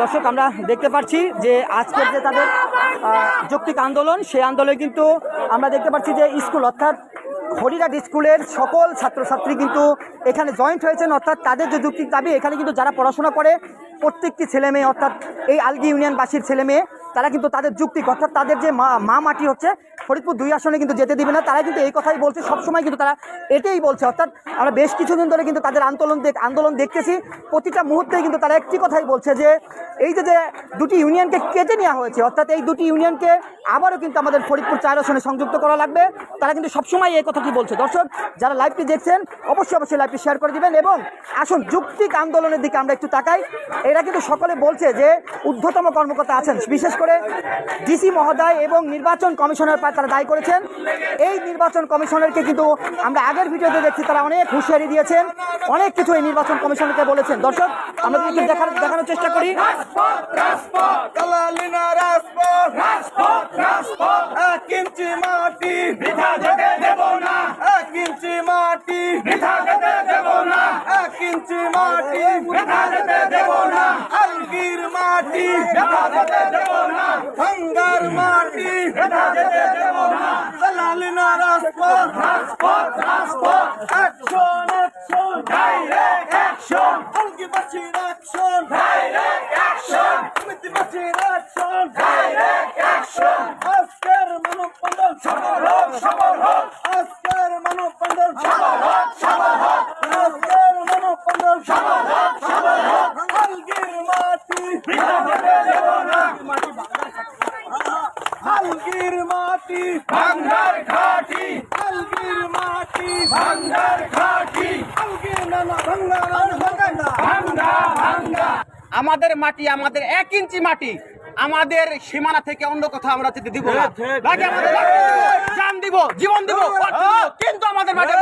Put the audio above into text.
দর্শক, আমরা দেখতে পাচ্ছি যে আজকের যে তাদের যৌক্তিক আন্দোলন, সেই আন্দোলনে কিন্তু আমরা দেখতে পাচ্ছি যে স্কুল, অর্থাৎ হরিঘাট স্কুলের সকল ছাত্রছাত্রী কিন্তু এখানে জয়েন্ট হয়েছেন। অর্থাৎ তাদের যে যুক্তি দাবি, এখানে কিন্তু যারা পড়াশোনা করে, প্রত্যেকটি ছেলে মেয়ে, অর্থাৎ এই আলগি ইউনিয়নবাসীর ছেলে মেয়ে, তারা কিন্তু তাদের যুক্তি অর্থাৎ তাদের যে মা মাটি হচ্ছে ফরিদপুর দুই আসনে কিন্তু যেতে দিবে না। তারা কিন্তু এই কথাই বলছে। সবসময় কিন্তু তারা এটাই বলছে। অর্থাৎ আমরা বেশ কিছুদিন ধরে কিন্তু তাদের আন্দোলন দেখ আন্দোলন দেখতেছি। প্রতিটা মুহূর্তে কিন্তু তারা একটি কথাই বলছে যে, এই যে যে দুটি ইউনিয়নকে কেটে নেওয়া হয়েছে, অর্থাৎ এই দুটি ইউনিয়নকে আবারও কিন্তু আমাদের ফরিদপুর চার আসনে সংযুক্ত করা লাগবে। তারা কিন্তু সবসময় এই কথাটি বলছে? দর্শক, যারা লাইভটি দেখছেন, অবশ্যই অবশ্যই লাইভটি শেয়ার করে দিবেন এবং আসুন, যুক্তিক আন্দোলনের দিকে আমরা একটু তাকাই। এরা কিন্তু সকলে বলছে যে, ঊর্ধ্বতম কর্মকর্তা আছেন। বিশেষ করে ডিসি মহোদয় এবং নির্বাচন কমিশনার তারা দায়ী করেছেন। এই নির্বাচন কমিশনারকে কিন্তু আমরা আগের ভিডিওতে দেখছি, তারা অনেক হুঁশিয়ারি দিয়েছেন। অনেক কিছু এই নির্বাচন কমিশনকে বলেছেন। দর্শক, আমরা কিন্তু দেখার দেখানোর চেষ্টা করি। মাটি মাটি মাটি দেব না রাজপথ রাজপথ রাজপথ অ্যাকশন অ্যাকশন ডাইরেক্ট অ্যাকশন আলগিবাসীর অ্যাকশন ডাইরেক্ট অ্যাকশন সমিতিবাসীর অ্যাকশন ডাইরেক্ট মাটি ভাঙ্গার ঘাটি আলগির মাটি ভাঙ্গার ঘাটি। আলগির নানা ভাঙ্গা ভাঙ্গা ভাঙ্গা ভাঙ্গা। আমাদের মাটি আমাদের এক ইঞ্চি মাটি। আমাদের সীমানা থেকে অন্য কোথাও আমরা যেতে দিব না। বাকি আমাদের জান দিব। জীবন দিব দিব, কিন্তু আমাদের মাটি